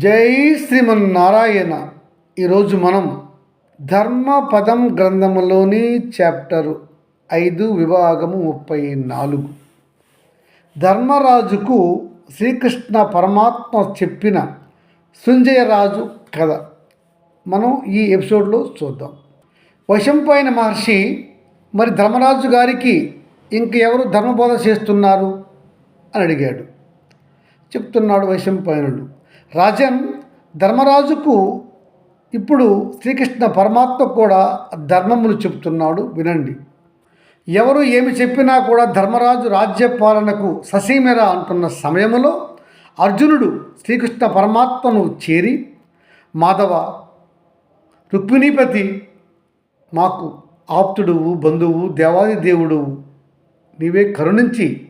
జై శ్రీమన్నారాయణ. ఈరోజు మనం ధర్మపదం గ్రంథములోని చాప్టరు ఐదు విభాగము ముప్పై నాలుగు. ధర్మరాజుకు శ్రీకృష్ణ పరమాత్మ చెప్పిన సుంజయరాజు కథ. మనం ఈ ఎపిసోడ్లో చూద్దాం. వశంపైన మహర్షి మరి ధర్మరాజు గారికి ఇంకెవరు ధర్మబోధ చేస్తున్నారు? అని అడిగాడు. చెప్తున్నాడు వశంపైనుడు రాజన్ ధర్మరాజుకు ఇప్పుడు శ్రీకృష్ణ పరమాత్మ కూడా ధర్మములు చెప్తున్నాడు వినండి. ఎవరు ఏమి చెప్పినా కూడా ధర్మరాజు రాజ్యపాలనకు ససీమెర అంటున్న సమయంలో అర్జునుడు శ్రీకృష్ణ పరమాత్మను చేరి మాధవ రుక్మిణీపతి మాకు ఆప్తుడువు బంధువు దేవాది దేవుడువు. నీవే కరుణించి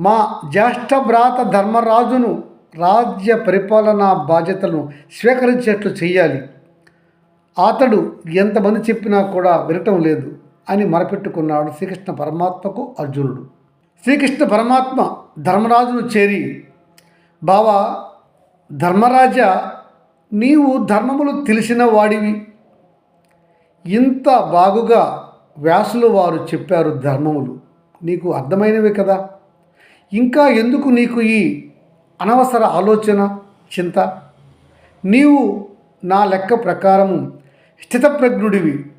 మా జ్యేష్ఠ భ్రాత ధర్మరాజును రాజ్య పరిపాలనా బాధ్యతలను స్వీకరించేట్లు చేయాలి అతడు ఎంతమంది చెప్పినా కూడా వినటం లేదు అని మరపెట్టుకున్నాడు శ్రీకృష్ణ పరమాత్మకు అర్జునుడు. శ్రీకృష్ణ పరమాత్మ ధర్మరాజును చేరి బావా ధర్మరాజ నీవు ధర్మములు తెలిసిన వాడివి. ఇంత బాగుగా వ్యాసులు వారు చెప్పారు ధర్మములు. నీకు అర్థమైనవి కదా. ఇంకా ఎందుకు నీకు ఈ అనవసర ఆలోచన చింత. నీవు నా లెక్క ప్రకారము స్థితప్రజ్ఞుడివి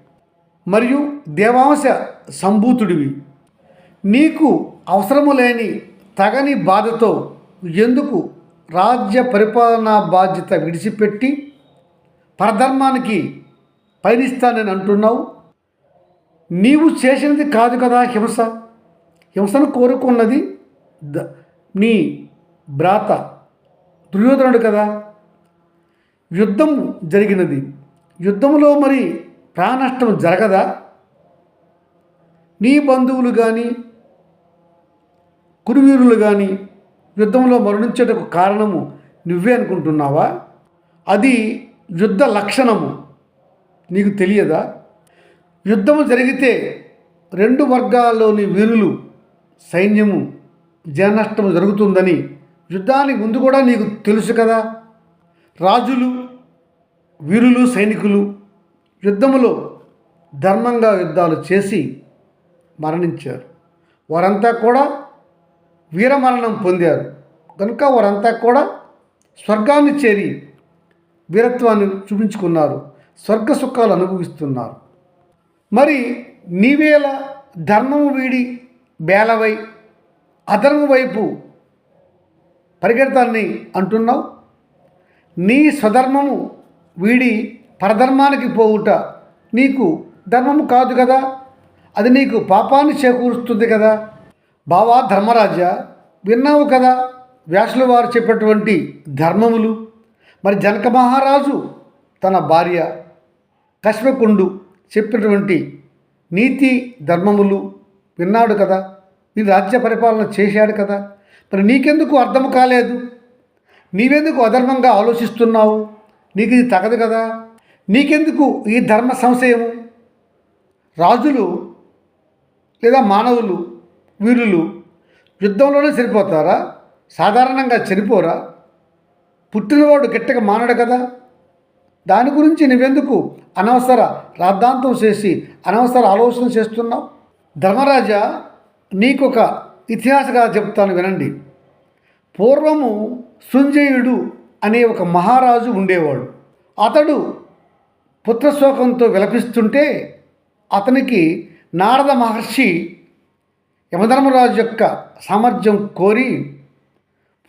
మరియు దేవాంశ సంభూతుడివి. నీకు అవసరము లేని తగని బాధతో ఎందుకు రాజ్య పరిపాలనా బాధ్యత విడిచిపెట్టి పరధర్మానికి పయనిస్తానని అంటున్నావు? నీవు చేసినది కాదు కదా హింస. హింసను కోరుకున్నది ద- నీ భ్రాత దుర్యోధనుడు కదా. యుద్ధం జరిగినది. యుద్ధంలో మరి ప్రాణష్టం జరగదా? నీ బంధువులు కానీ కురువీరులు కానీ యుద్ధంలో మరణించేటకు కారణము నువ్వే అనుకుంటున్నావా? అది యుద్ధ లక్షణము. నీకు తెలియదా? యుద్ధము జరిగితే రెండు వర్గాల్లోని వీరులు సైన్యము జననష్టము జరుగుతుందని యుద్ధానికి ముందు కూడా నీకు తెలుసు కదా? రాజులు వీరులు సైనికులు యుద్ధములో ధర్మంగా యుద్ధాలు చేసి మరణించారు. వారంతా కూడా వీరమరణం పొందారు. కనుక వారంతా కూడా స్వర్గాన్ని చేరి వీరత్వాన్ని చూపించుకున్నారు. స్వర్గ సుఖాలు అనుభవిస్తున్నారు. మరి నీవేళ ధర్మము వీడి బేలవై అధర్మ వైపు పరిగెడతానని అంటున్నావు? నీ స్వధర్మము వీడి పరధర్మానికి పోవుట నీకు ధర్మము కాదు కదా? అది నీకు పాపాన్ని చేకూరుస్తుంది కదా? బావా ధర్మరాజ విన్నావు కదా వ్యాసుల వారు చెప్పినటువంటి ధర్మములు? మరి జనక మహారాజు తన భార్య కశ్మకుండు చెప్పినటువంటి నీతి ధర్మములు విన్నాడు కదా? ఈ రాజ్య పరిపాలన చేశాడు కదా? మరి నీకెందుకు అర్థం కాలేదు? నీవెందుకు అధర్మంగా ఆలోచిస్తున్నావు? నీకు ఇది తగదు కదా? నీకెందుకు ఈ ధర్మ సంశయము? రాజులు లేదా మానవులు వీరులు యుద్ధంలోనే చనిపోతారా? సాధారణంగా చనిపోరా? పుట్టినవాడు గట్టిగా మానడు కదా? దాని గురించి నువ్వెందుకు అనవసర రాద్ధాంతం చేసి అనవసర ఆలోచన చేస్తున్నావు? ధర్మరాజా నీకొక ఇతిహాసగా చెప్తాను వినండి. పూర్వము సుంజయుడు అనే ఒక మహారాజు ఉండేవాడు. అతడు పుత్రశోకంతో విలపిస్తుంటే అతనికి నారద మహర్షి యమధర్మరాజు యొక్క సామర్థ్యం కోరి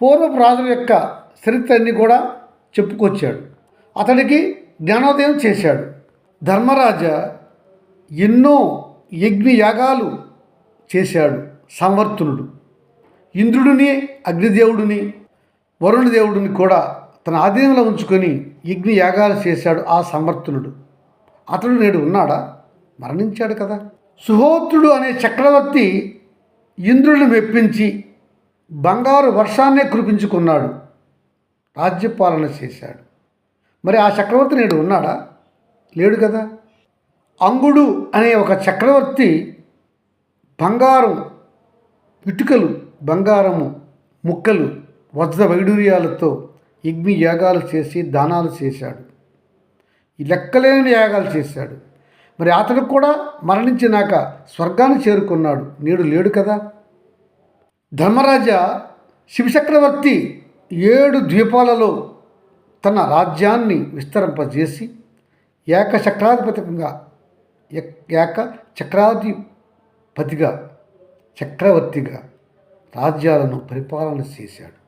పూర్వపు రాజుల యొక్క చరిత్రని కూడా చెప్పుకొచ్చాడు. అతడికి జ్ఞానోదయం చేశాడు. ధర్మరాజ ఎన్నో యజ్ఞయాగాలు చేశాడు. సంవర్తునుడు ఇంద్రుడిని అగ్నిదేవుడిని వరుణదేవుడిని కూడా తన ఆధీనంలో ఉంచుకొని యజ్ఞ యాగాలు చేశాడు ఆ సమర్థునుడు అతడు నేడు ఉన్నాడా? మరణించాడు కదా. సుహోత్రుడు అనే చక్రవర్తి ఇంద్రుడిని మెప్పించి బంగారు వర్షాన్నే కురిపించుకున్నాడు. రాజ్యపాలన చేశాడు. మరి ఆ చక్రవర్తి నేడు ఉన్నాడా? లేడు కదా. అంగుడు అనే ఒక చక్రవర్తి బంగారం ఇటుకలు బంగారము ముక్కలు వజ్ర వైడూర్యాలతో యజ్ఞ యాగాలు చేసి దానాలు చేశాడు. లెక్కలేని యాగాలు చేశాడు. మరి అతడు కూడా మరణించినాక స్వర్గాన్ని చేరుకున్నాడు. నేడు లేడు కదా? ధర్మరాజా శివచక్రవర్తి ఏడు ద్వీపాలలో తన రాజ్యాన్ని విస్తరింపజేసి ఏక చక్రాధిపతిగా ఏక చక్రాధిపతిగా చక్రవర్తిగా రాజ్యాలను పరిపాలన చేశాడు.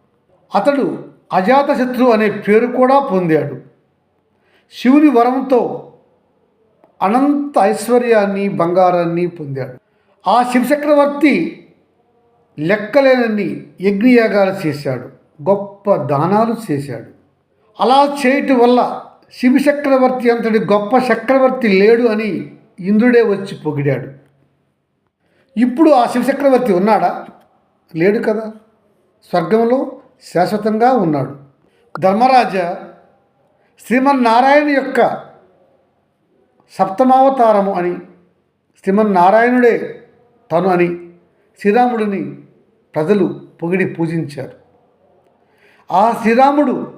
అతడు అజాతశత్రు అనే పేరు కూడా పొందాడు. శివుని వరంతో అనంత ఐశ్వర్యాన్ని బంగారాన్ని పొందాడు. ఆ శివచక్రవర్తి లెక్కలేనన్ని యజ్ఞయాగాలు చేశాడు గొప్ప దానాలు చేశాడు. అలా చేయటం వల్ల శివచక్రవర్తి అంతటి గొప్ప చక్రవర్తి లేడు అని ఇంద్రుడే వచ్చి పొగిడాడు. ఇప్పుడు ఆ శివచక్రవర్తి ఉన్నాడా? లేడు కదా. స్వర్గంలో శాశ్వతంగా ఉన్నాడు. ధర్మరాజ శ్రీమన్నారాయణ యొక్క సప్తమావతారము అని శ్రీమన్నారాయణుడే తను అని శ్రీరాముడిని ప్రజలు పొగిడి పూజించారు. ఆ శ్రీరాముడు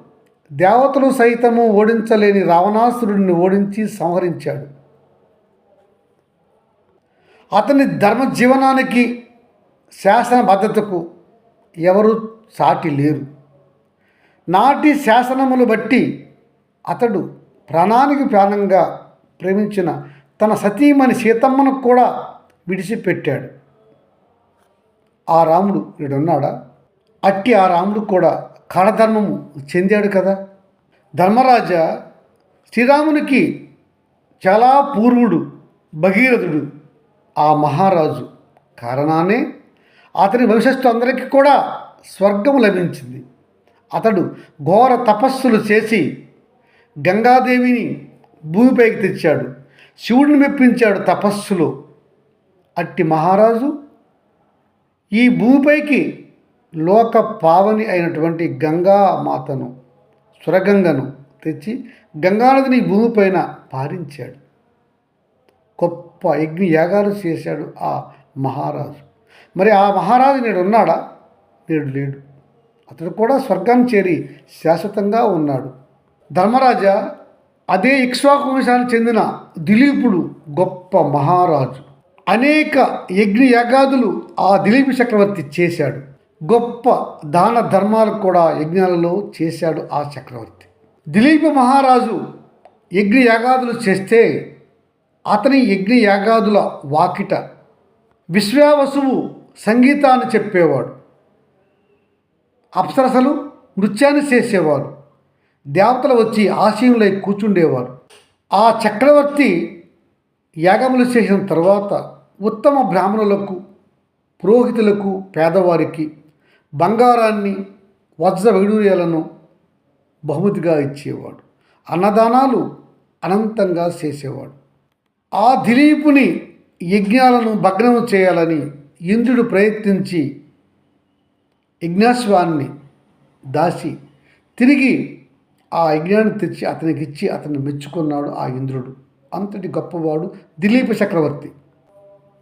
దేవతలు సైతము ఓడించలేని రావణాసురుడిని ఓడించి సంహరించాడు. అతని ధర్మ జీవనానికి శాసన శాసనబద్ధతకు ఎవరు సాటి లేరు. నాటి శాసనములు బట్టి అతడు ప్రాణానికి ప్రాణంగా ప్రేమించిన తన సతీమణి సీతమ్మను కూడా విడిచిపెట్టాడు. ఆ రాముడు ఈడున్నాడా? అట్టి ఆ రాముడు కూడా కాలధర్మము చెందాడు కదా. ధర్మరాజా శ్రీరామునికి చాలా పూర్వుడు భగీరథుడు ఆ మహారాజు కారణానే అతని భవిష్యత్తు అందరికీ కూడా స్వర్గం లభించింది. అతడు ఘోర తపస్సులు చేసి గంగాదేవిని భూమిపైకి తెచ్చాడు. శివుడిని మెప్పించాడు తపస్సులో. అట్టి మహారాజు ఈ భూమిపైకి లోక పావని అయినటువంటి గంగా మాతను సురగంగను తెచ్చి గంగానదిని భూమిపైన పారించాడు. గొప్ప యజ్ఞ యాగాలు చేశాడు ఆ మహారాజు. మరి ఆ మహారాజు నేడు ఉన్నాడా? నేడు లేడు. అతడు కూడా స్వర్గాన్ని చేరి శాశ్వతంగా ఉన్నాడు. ధర్మరాజా అదే ఇక్ష్వాకువంశానికి చెందిన దిలీపుడు గొప్ప మహారాజు. అనేక యజ్ఞ యాగాదులు ఆ దిలీప్ చక్రవర్తి చేశాడు. గొప్ప దాన ధర్మాలు కూడా యజ్ఞాలలో చేశాడు ఆ చక్రవర్తి. దిలీప మహారాజు యజ్ఞ యాగాదులు చేస్తే అతని యజ్ఞ యాగాదుల వాకిట విశ్వావసువు సంగీతాన్ని చెప్పేవాడు. అప్సరసలు నృత్యాన్ని చేసేవారు దేవతలు వచ్చి ఆశయంలో కూర్చుండేవారు. ఆ చక్రవర్తి యాగములు చేసిన తర్వాత ఉత్తమ బ్రాహ్మణులకు పురోహితులకు పేదవారికి బంగారాన్ని వజ్ర వైడూర్యాలను బహుమతిగా ఇచ్చేవాడు. అన్నదానాలు అనంతంగా చేసేవాడు. ఆ దిలీపుని యజ్ఞాలను భగ్నం చేయాలని ఇంద్రుడు ప్రయత్నించి యజ్ఞాశ్వాన్ని దాసి తిరిగి ఆ యజ్ఞాన్ని తెచ్చి అతనికి ఇచ్చి అతన్ని మెచ్చుకున్నాడు ఆ ఇంద్రుడు. అంతటి గొప్పవాడు దిలీప చక్రవర్తి.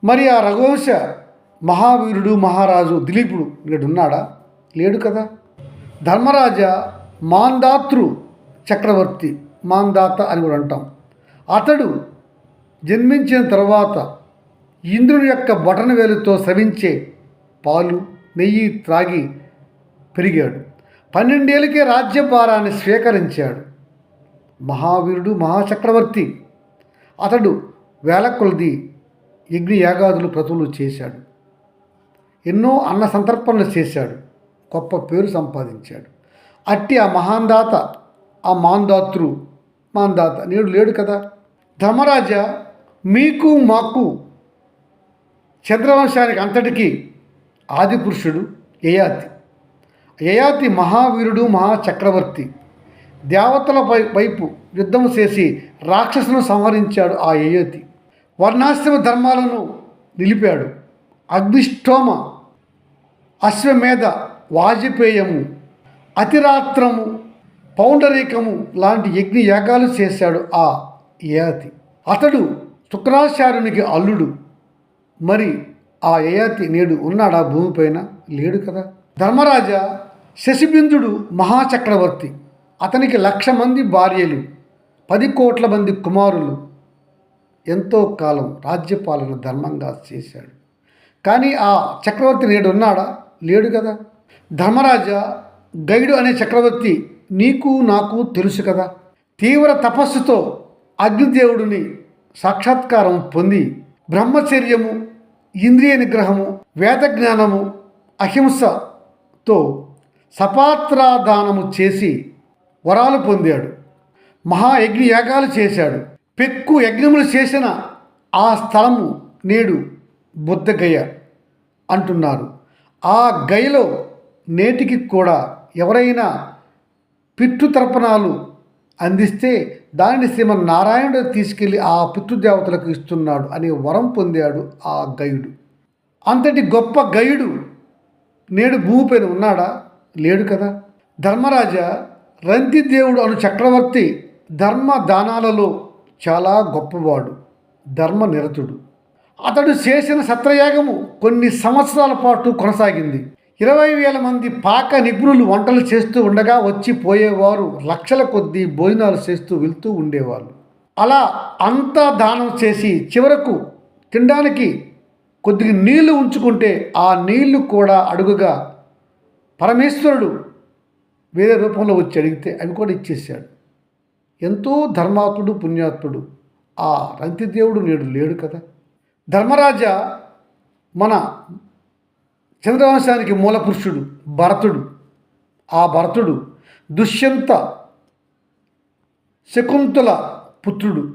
మరి ఆ రఘువంశ మహావీరుడు మహారాజు దిలీపుడు ఉన్నాడా? లేడు కదా. ధర్మరాజ మాందాతృ చక్రవర్తి మాందాత అని కూడా అంటాం. అతడు జన్మించిన తర్వాత ఇంద్రుని యొక్క బటన వేలుతో స్రవించే పాలు నెయ్యి త్రాగి పెరిగాడు. పన్నెండేళ్ళకే రాజ్యభారాన్ని స్వీకరించాడు. మహావీరుడు మహాచక్రవర్తి. అతడు వేల కొలది యజ్ఞ యాగాదులు క్రతువులు చేశాడు. ఎన్నో అన్న సంతర్పణలు చేశాడు. గొప్ప పేరు సంపాదించాడు. అట్టి ఆ మహాందాత ఆ మాందాతృ మాందాత నేడు లేడు కదా. ధర్మరాజా మీకు మాకు చంద్రవంశానికి అంతటికీ ఆదిపురుషుడు యయాతి యయాతి మహావీరుడు మహాచక్రవర్తి. దేవతల వై- వైపు యుద్ధం చేసి రాక్షసును సంహరించాడు ఆ యయాతి వర్ణాశ్రమ ధర్మాలను నిలిపాడు. అగ్నిష్టోమ అశ్వమేధ వాజపేయము అతిరాత్రము పౌండరీకము లాంటి యజ్ఞ యాగాలు చేశాడు ఆ యయాతి అతడు శుక్రాచార్యునికి అల్లుడు. మరి ఆ యయాతి నేడు ఉన్నాడా భూమిపైన లేడు కదా. ధర్మరాజా శశిబిందుడు మహాచక్రవర్తి. అతనికి లక్ష మంది భార్యలు పది కోట్ల మంది కుమారులు. ఎంతో కాలం రాజ్యపాలన ధర్మంగా చేశాడు. కానీ ఆ చక్రవర్తి నేడు ఉన్నాడా? లేడు కదా. ధర్మరాజా గైడు అనే చక్రవర్తి నీకు నాకు తెలుసు కదా. తీవ్ర తపస్సుతో అగ్నిదేవుడిని సాక్షాత్కారం పొంది బ్రహ్మచర్యము ఇంద్రియ నిగ్రహము వేద జ్ఞానము అహింసతో సపాత్రాదానము చేసి వరాలు పొందాడు. మహాయజ్ఞ యాగాలు చేశాడు. పెక్కు యజ్ఞములు చేసిన ఆ స్థలము నేడు బుద్ధగయ అంటున్నారు. ఆ గయలో నేటికి కూడా ఎవరైనా పిట్టు తర్పణాలు అందిస్తే దానిని శ్రీమన్నారాయణుడు తీసుకెళ్ళి ఆ పితృదేవతలకు ఇస్తున్నాడు అనే వరం పొందాడు ఆ గయుడు. అంతటి గొప్ప గయుడు నేడు భూమిపైన ఉన్నాడా? లేడు కదా. ధర్మరాజా రంతిదేవుడు అను చక్రవర్తి ధర్మ దానాలలో చాలా గొప్పవాడు ధర్మ నిరతుడు. అతడు చేసిన సత్రయాగము కొన్ని సంవత్సరాల పాటు కొనసాగింది. ఇరవై వేల మంది పాక నిపుణులు వంటలు చేస్తూ ఉండగా వచ్చి పోయేవారు లక్షల కొద్దీ భోజనాలు చేస్తూ వెళ్తూ ఉండేవాళ్ళు. అలా అంతా దానం చేసి చివరకు తినడానికి కొద్దిగా నీళ్ళు ఉంచుకుంటే ఆ నీళ్ళు కూడా అడుగుగా పరమేశ్వరుడు వేరే రూపంలో వచ్చి అడిగితే అవి కూడా ఇచ్చేసాడు ఎంతో ధర్మాత్ముడు పుణ్యాత్ముడు. ఆ రంతిదేవుడు నేడు లేడు కదా. ధర్మరాజా మన చంద్రవంశానికి మూలపురుషుడు భరతుడు. ఆ భరతుడు దుష్యంత శకుంతల పుత్రుడు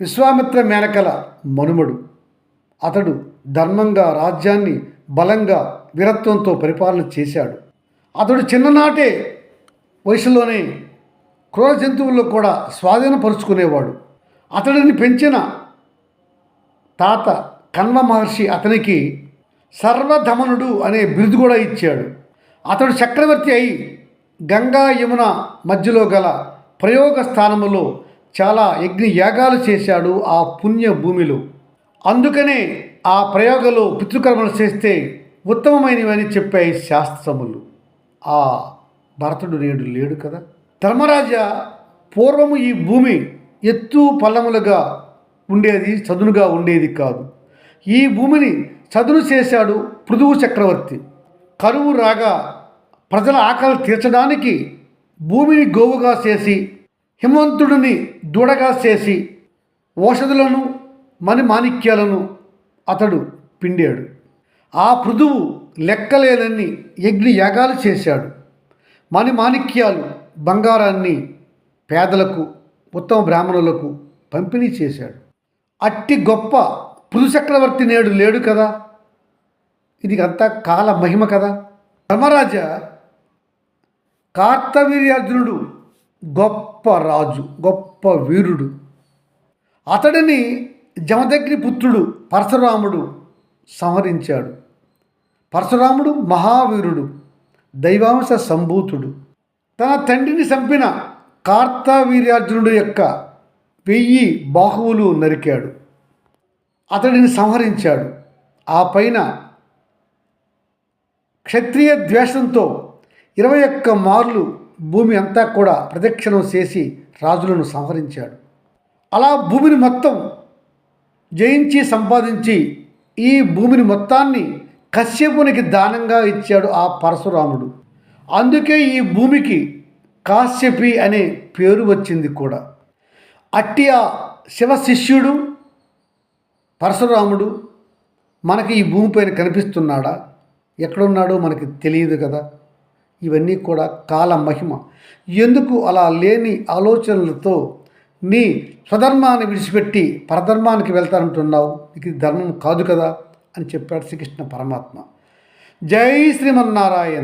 విశ్వామిత్ర మేనకల మనుమడు. అతడు ధర్మంగా రాజ్యాన్ని బలంగా వీరత్వంతో పరిపాలన చేశాడు. అతడు చిన్ననాటే వయసులోనే క్రూర జంతువుల్లో కూడా స్వాధీనపరుచుకునేవాడు. అతడిని పెంచిన తాత కన్వ మహర్షి అతనికి సర్వధమనుడు అనే బిరుదు కూడా ఇచ్చాడు. అతడు చక్రవర్తి అయి గంగా యమున మధ్యలో గల ప్రయోగ స్థానములో చాలా యజ్ఞ యాగాలు చేశాడు ఆ పుణ్య భూమిలో. అందుకనే ఆ ప్రయోగంలో పితృకర్మలు చేస్తే ఉత్తమమైనవని చెప్పాయి శాస్త్రములు. ఆ భరతుడు నేడు లేడు కదా. ధర్మరాజా పూర్వము ఈ భూమి ఎత్తు పల్లములుగా ఉండేది చదునుగా ఉండేది కాదు. ఈ భూమిని చదును చేశాడు పృథువు చక్రవర్తి. కరువు రాగా ప్రజల ఆకలి తీర్చడానికి భూమిని గోవుగా చేసి హిమంతుడిని దూడగా చేసి ఔషధులను మణి మాణిక్యాలను అతడు పిండాడు. ఆ పృథువు లెక్కలేనన్ని యజ్ఞ యాగాలు చేశాడు. మణి మాణిక్యాలు బంగారాన్ని పేదలకు ఉత్తమ బ్రాహ్మణులకు పంపిణీ చేశాడు. అట్టి గొప్ప చక్రవర్తి నేడు లేడు కదా? ఇది అంతా కాల మహిమ కదా? ధర్మరాజ కార్తవీర్యార్జునుడు గొప్ప రాజు గొప్ప వీరుడు. అతడిని జమదగ్ని పుత్రుడు పరశురాముడు సంహరించాడు. పరశురాముడు మహావీరుడు దైవాంశ సంభూతుడు. తన తండ్రిని చంపిన కార్తవీర్యార్జునుడు యొక్క వెయ్యి బాహువులు నరికాడు. అతడిని సంహరించాడు. ఆ పైన క్షత్రియ ద్వేషంతో ఇరవై ఒక్క మార్లు భూమి అంతా కూడా ప్రదక్షిణం చేసి రాజులను సంహరించాడు. అలా భూమిని మొత్తం జయించి సంపాదించి ఈ భూమిని మొత్తాన్ని కశ్యపునికి దానంగా ఇచ్చాడు ఆ పరశురాముడు. అందుకే ఈ భూమికి కాశ్యపి అనే పేరు వచ్చింది కూడా. అట్టి ఆ శివ శిష్యుడు పరశురాముడు మనకి ఈ భూమిపైన కనిపిస్తున్నాడా? ఎక్కడున్నాడో మనకి తెలియదు కదా. ఇవన్నీ కూడా కాల మహిమ. ఎందుకు అలా లేని ఆలోచనలతో నీ స్వధర్మాన్ని విడిచిపెట్టి పరధర్మానికి వెళ్తానంటున్నావు? ఇది ధర్మం కాదు కదా అని చెప్పాడు శ్రీకృష్ణ పరమాత్మ. జై శ్రీమన్నారాయణ.